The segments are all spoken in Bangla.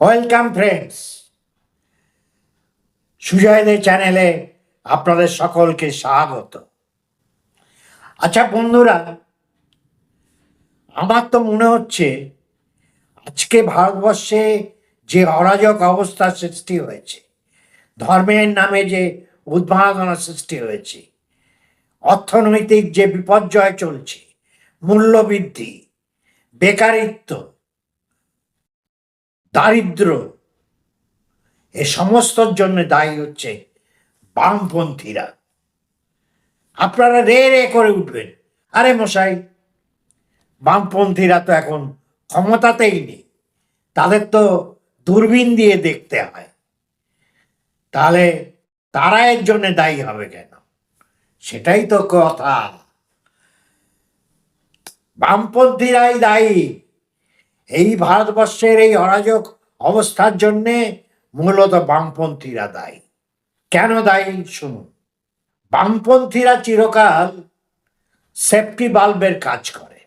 ওয়েলকাম ফ্রেন্ডস সুজয়দের চ্যানেলে আপনাদের সকলকে স্বাগত। আচ্ছা বন্ধুরা, আমার তো মনে হচ্ছে আজকে ভারতবর্ষে যে অরাজক অবস্থার সৃষ্টি হয়েছে, ধর্মের নামে যে উদ্ভাবনা সৃষ্টি হয়েছে, অর্থনৈতিক যে বিপর্যয় চলছে, মূল্যবৃদ্ধি, বেকারিত্ব দারিদ্র। এ সমস্তর জন্য দায়ী হচ্ছে বামপন্থীরা। আপনারা রে রে করে উঠবেন। আরে মশাই, বামপন্থীরা তো এখন ক্ষমতাতেই নেই। তাদের তো দূরবীন দিয়ে দেখতে হয়। তাহলে তারা এর জন্য দায়ী হবে কেন? সেটাই তো কথা। বামপন্থীরাই দায়ী। এই ভারতবর্ষের এই অরাজক অবস্থার জন্যে মূলত বামপন্থীরা দায়ী। কেন দায়ী? শুনুন। বামপন্থীরা চিরকাল সেফটি বাল্বের কাজ করে।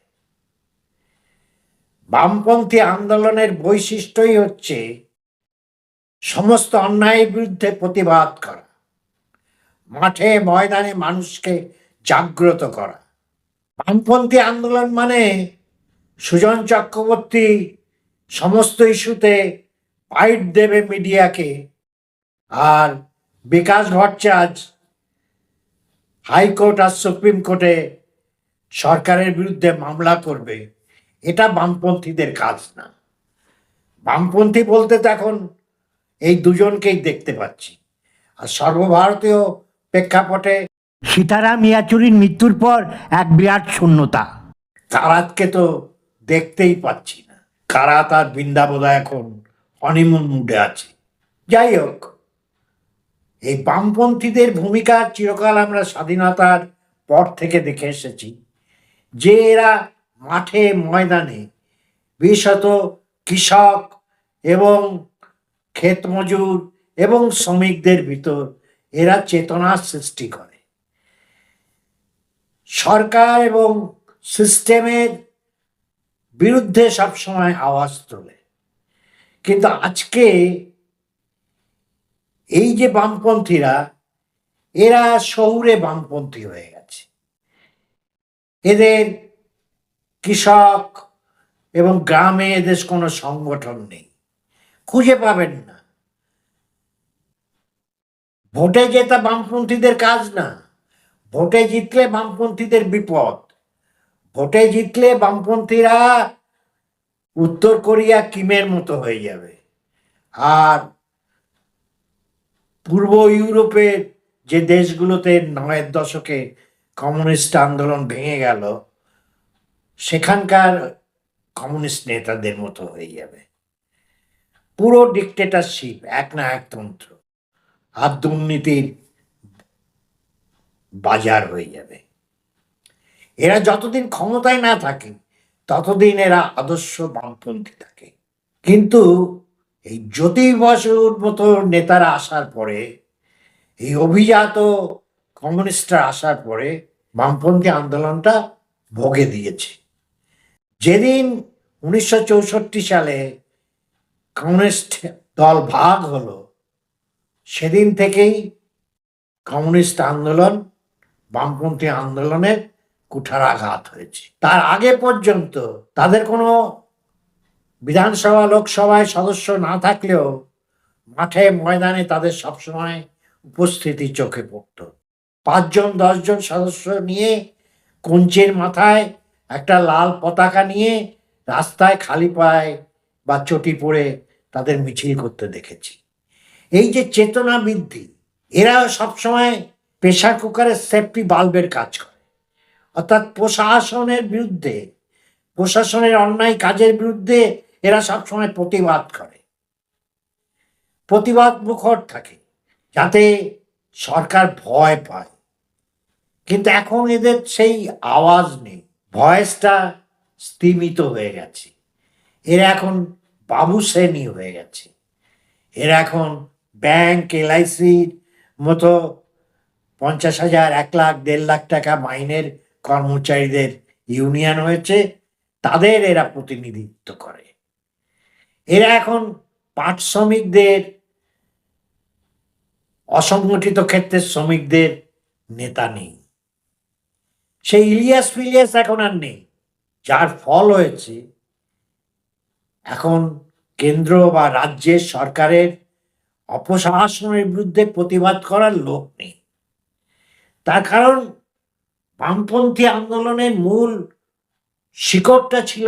বামপন্থী আন্দোলনের বৈশিষ্ট্যই হচ্ছে সমস্ত অন্যায়ের বিরুদ্ধে প্রতিবাদ করা, মাঠে, ময়দানে মানুষকে জাগ্রত করা। বামপন্থী আন্দোলন মানে সুজন চক্রবর্তী সমস্ত ইস্যুতে ফাইট দেবে মিডিয়াকে। আর বিকাশ ভট্টাচার্য হাইকোর্ট আর সুপ্রিম কোর্টে সরকারের বিরুদ্ধে মামলা করবে। এটা বামপন্থীদের কাজ না। বামপন্থী বলতে তো এখন এই দুজনকেই দেখতে পাচ্ছি। আর সর্বভারতীয় প্রেক্ষাপটে সীতারাম ইয়াচুরির মৃত্যুর পর এক বিরাট শূন্যতা। কারাতকে তো দেখতেই পাচ্ছি না তার বৃন্দাবদা এখন? অনিমন মুডে আছে। যাই হোক, এই বামপন্থীদের ভূমিকা চিরকাল আমরা স্বাধীনতার পর থেকে দেখে এসেছি, যে এরা মাঠে ময়দানে বিশেষত কৃষক এবং ক্ষেত মজুর এবং শ্রমিকদের ভিতর এরা চেতনার সৃষ্টি করে। সরকার এবং সিস্টেমের বিরুদ্ধে সবসময় আওয়াজ তোলে। কিন্তু আজকে এই যে বামপন্থীরা, এরা শহুরে বামপন্থী হয়ে গেছে। এদের কৃষক এবং গ্রামে এদের কোনো সংগঠন নেই। খুঁজে পাবেন না। ভোটে জেতা বামপন্থীদের কাজ না। ভোটে জিতলে বামপন্থীদের বিপদ। ভোটে জিতলে বামপন্থীরা উত্তর কোরিয়া কিমের মতো হয়ে যাবে। আর পূর্ব ইউরোপের যে দেশগুলোতে নয়ের দশকে কমিউনিস্ট আন্দোলন ভেঙে গেল, সেখানকার কমিউনিস্ট নেতাদের মতো হয়ে যাবে। পুরো ডিকটেটারশিপ এক না একতন্ত্র আর দুর্নীতির বাজার হয়ে যাবে। এরা যতদিন ক্ষমতায় না থাকে, ততদিন এরা আদর্শ বামপন্থী থাকে। কিন্তু এই জ্যোতি বসুর মতো নেতারা আসার পরে, এই অভিজাত কমিউনিস্টরা আসার পরে বামপন্থী আন্দোলনটা ভোগে দিয়েছে। যেদিন উনিশশো চৌষট্টি সালে কমিউনিস্ট দল ভাগ হলো, সেদিন থেকেই কমিউনিস্ট আন্দোলন, বামপন্থী আন্দোলনের কুঠারাঘাত হয়েছে। তার আগে পর্যন্ত তাদের কোনো বিধানসভা, লোকসভায় সদস্য না থাকলেও মাঠে, ময়দানে তাদের সবসময় উপস্থিতি চোখে পড়ত। পাঁচজন, দশজন সদস্য নিয়ে কঞ্চের মাথায় একটা লাল পতাকা নিয়ে রাস্তায় খালি পায়ে বা চটি পড়ে তাদের মিছিল করতে দেখেছি। এই যে চেতনা বৃদ্ধি, এরা সবসময় প্রেশার কুকারের সেফটি বাল্বের কাজ করে। অর্থাৎ প্রশাসনের বিরুদ্ধে, প্রশাসনের অন্যায় কাজের বিরুদ্ধে এরা সবসময় প্রতিবাদ করে। প্রতিবাদ মুখর থাকে, যাতে সরকার ভয় পায়। কিন্তু এখন এদের সেই আওয়াজ নেই, ভয়েসটা স্তিমিত হয়ে গেছে। এরা এখন বাবু শ্রেণি হয়ে গেছে। এরা এখন ব্যাংক, এলআইসির মতো পঞ্চাশ হাজার, এক লাখ, দেড় লাখ টাকা মাইনের কর্মচারীদের ইউনিয়ন হয়েছে, তাদের এরা প্রতিনিধিত্ব করে। এরা এখন পাট শ্রমিকদের, অসংগঠিত ক্ষেত্রের শ্রমিকদের নেতা নেই। সেই ইলিয়াস ফিলিয়াস এখন আর নেই, যার ফল হয়েছে এখন কেন্দ্র বা রাজ্যের সরকারের অপশাসনের বিরুদ্ধে প্রতিবাদ করার লোক নেই। তার কারণ বামপন্থী আন্দোলনের মূল শিকড়টা ছিল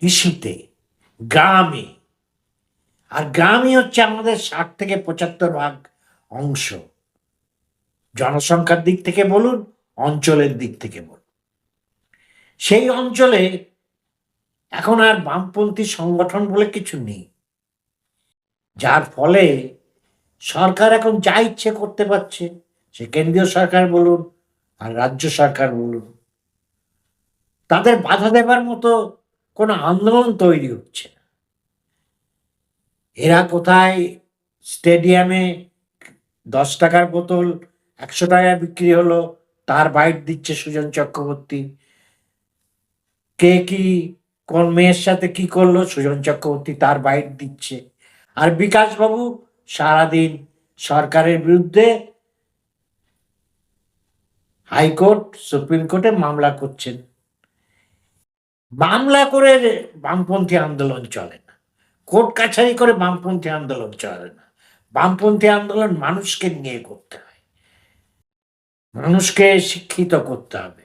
কৃষিতে গ্রামে। আর গ্রামই হচ্ছে আমাদের ষাট থেকে পঁচাত্তর ভাগ অংশ। জনসংখ্যার দিক থেকে বলুন, অঞ্চলের দিক থেকে বলুন। সেই অঞ্চলে এখন আর বামপন্থী সংগঠন বলে কিছু নেই। যার ফলে সরকার এখন যা ইচ্ছে করতে পারছে। সে কেন্দ্রীয় সরকার বলুন আর রাজ্য সরকার বলুন, তাদের বাধা দেবার মতো কোনো আন্দোলন তৈরি হচ্ছে না। এরা কোথায় স্টেডিয়ামে দশ টাকার বোতল, একশো টাকায় বিক্রি হলো, তার বাইট দিচ্ছে সুজন চক্রবর্তী। কে কি, কোন মেয়ের সাথে কি করল, সুজন চক্রবর্তী তার বাইট দিচ্ছে। আর বিকাশবাবু সারাদিন সরকারের বিরুদ্ধে হাইকোর্ট, সুপ্রিম কোর্টে মামলা করছেন। মামলা করে বামপন্থী আন্দোলন চলে না। কোর্ট কাছারি করে বামপন্থী আন্দোলন চলে না। বামপন্থী আন্দোলন মানুষকে নিয়ে করতে হয়। মানুষকে শিক্ষিত করতে হবে।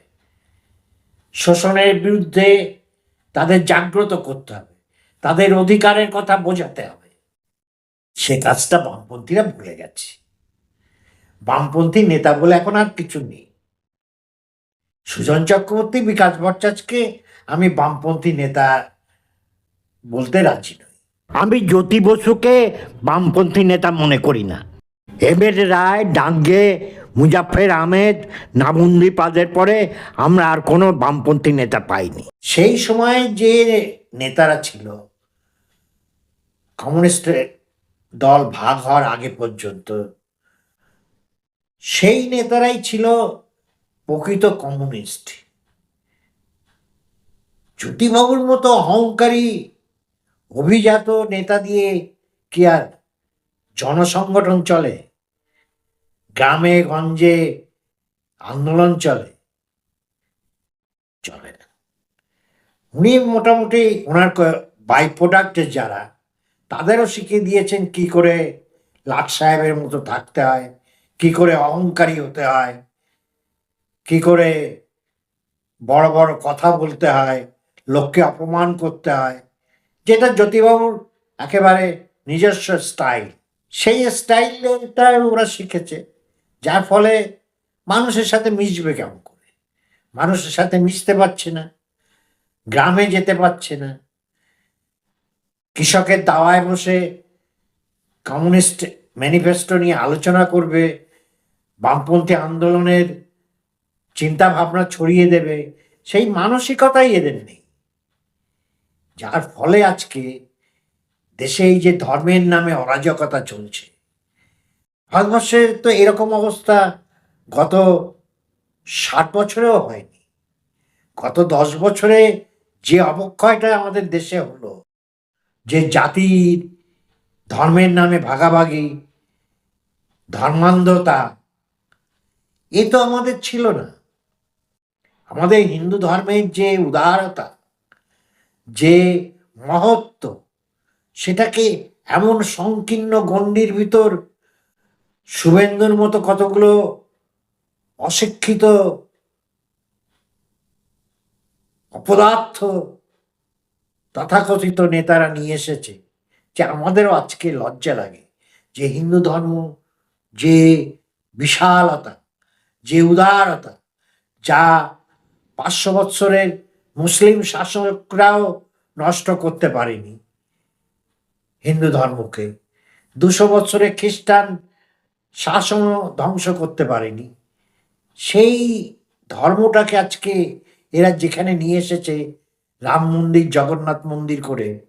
শোষণের বিরুদ্ধে তাদের জাগ্রত করতে হবে। তাদের অধিকারের কথা বোঝাতে হবে। সে কাজটা বামপন্থীরা ভুলে গেছে। বামপন্থী নেতা বলে এখন আর কিছু নেই। সুজন চক্রবর্তী, বিকাশ ভট্টাচার্যকে আমি বামপন্থী নেতা বলতে রাজি নই। আমি জ্যোতি বসুকে বামপন্থী নেতা মনে করি না। এম এর রায় ডাঙ্গে মুজাফের আহমেদ, নামুন্দি পাদের পরে আমরা আর কোনো বামপন্থী নেতা পাইনি। সেই সময় যে নেতারা ছিল কমিউনিস্ট দল ভাগ হওয়ার আগে পর্যন্ত, সেই নেতারাই ছিল প্রকৃত কমিউনিস্ট। জ্যোতিবাবুর মতো অহংকারী, অভিজাত নেতা দিয়ে কি আর জনসংগঠন চলে? গ্রামে, গঞ্জে আন্দোলন চলে? চলে না। উনি মোটামুটি ওনার বাই প্রোডাক্টের যারা, তাদেরও শিখিয়ে দিয়েছেন কি করে লাট সাহেবের মতো থাকতে হয়, কি করে অহংকারী হতে হয়। কি করে বড় বড় কথা বলতে হয়, লোককে অপমান করতে হয়, যেটা জ্যোতিবাবুর একেবারে নিজস্ব স্টাইল সেই স্টাইলটা ওরা শিখেছে, যার ফলে মানুষের সাথে মিশবে কেমন করে? মানুষের সাথে মিশতে পারছে না, গ্রামে যেতে পারছে না। কৃষকের দাওয়ায় বসে কমিউনিস্ট ম্যানিফেস্টো নিয়ে আলোচনা করবে, বামপন্থী আন্দোলনের চিন্তা ভাবনা ছড়িয়ে দেবে, সেই মানসিকতাই এদের নেই। যার ফলে আজকে দেশে এই যে ধর্মের নামে অরাজকতা চলছে ভারতবর্ষে তো এরকম অবস্থা গত ষাট বছরেও হয়নি। গত দশ বছরে যে অবক্ষয়টা আমাদের দেশে হলো, যে জাতির ধর্মের নামে ভাগাভাগি, ধর্মান্ধতা, এ তো আমাদের ছিল না। আমাদের হিন্দু ধর্মের যে উদারতা, যে মহত্ব, সেটাকে এমন সংকীর্ণ গণ্ডির ভিতর শুভেন্দুর মতো কতগুলো অশিক্ষিত অপদার্থ তথাকথিত নেতারা নিয়ে এসেছে, যে আমাদেরও আজকে লজ্জা লাগে। যে হিন্দু ধর্ম যে বিশালতা, যে উদারতা, যা পাঁচশো বৎসরের মুসলিম শাসকরাও নষ্ট করতে পারেনি হিন্দু ধর্মকে। দুশো বছরে খ্রিস্টান শাসনও ধ্বংস করতে পারেনি। সেই ধর্মটাকে আজকে এরা যেখানে নিয়ে এসেছে, রাম মন্দির, জগন্নাথ মন্দির করে,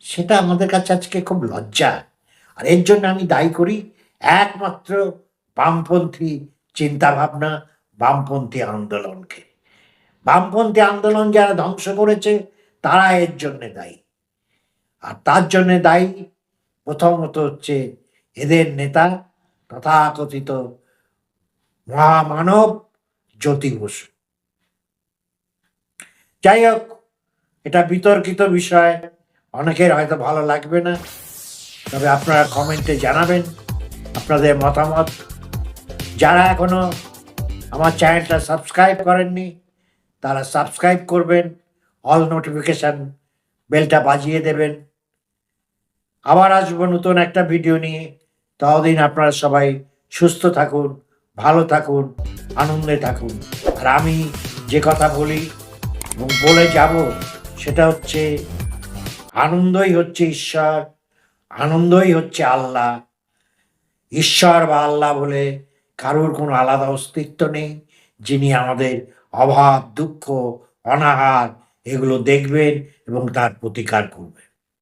সেটা আমাদের কাছে আজকে খুব লজ্জা। আর এর জন্য আমি দায়ী করি একমাত্র বামপন্থী চিন্তাভাবনা, বামপন্থী আন্দোলনকে। বামপন্থী আন্দোলন যারা ধ্বংস করেছে, তারা এর জন্য দায়ী। আর তার জন্য দায়ী প্রথমত হচ্ছে এদের নেতা তথাকথিত মহামানব জ্যোতি বসু যাই হোক, এটা বিতর্কিত বিষয়, অনেকের হয়তো ভালো লাগবে না, তবে আপনারা কমেন্টে জানাবেন আপনাদের মতামত। যারা এখনও আমার চ্যানেলটা সাবস্ক্রাইব করেননি তারা সাবস্ক্রাইব করবেন অল নোটিফিকেশান বেলটা বাজিয়ে দেবেন। আবার আসব নতুন একটা ভিডিও নিয়ে। ততদিন আপনারা সবাই সুস্থ থাকুন, ভালো থাকুন, আনন্দে থাকুন। আর আমি যে কথা বলি এবং বলে যাব, সেটা হচ্ছে আনন্দই হচ্ছে ঈশ্বর, আনন্দই হচ্ছে আল্লাহ। ঈশ্বর বা আল্লাহ বলে কারোর কোনো আলাদা অস্তিত্ব নেই, যিনি আমাদের অভাব দুঃখ অনাহার এগুলো দেখবেন এবং তার প্রতিকার করবেন।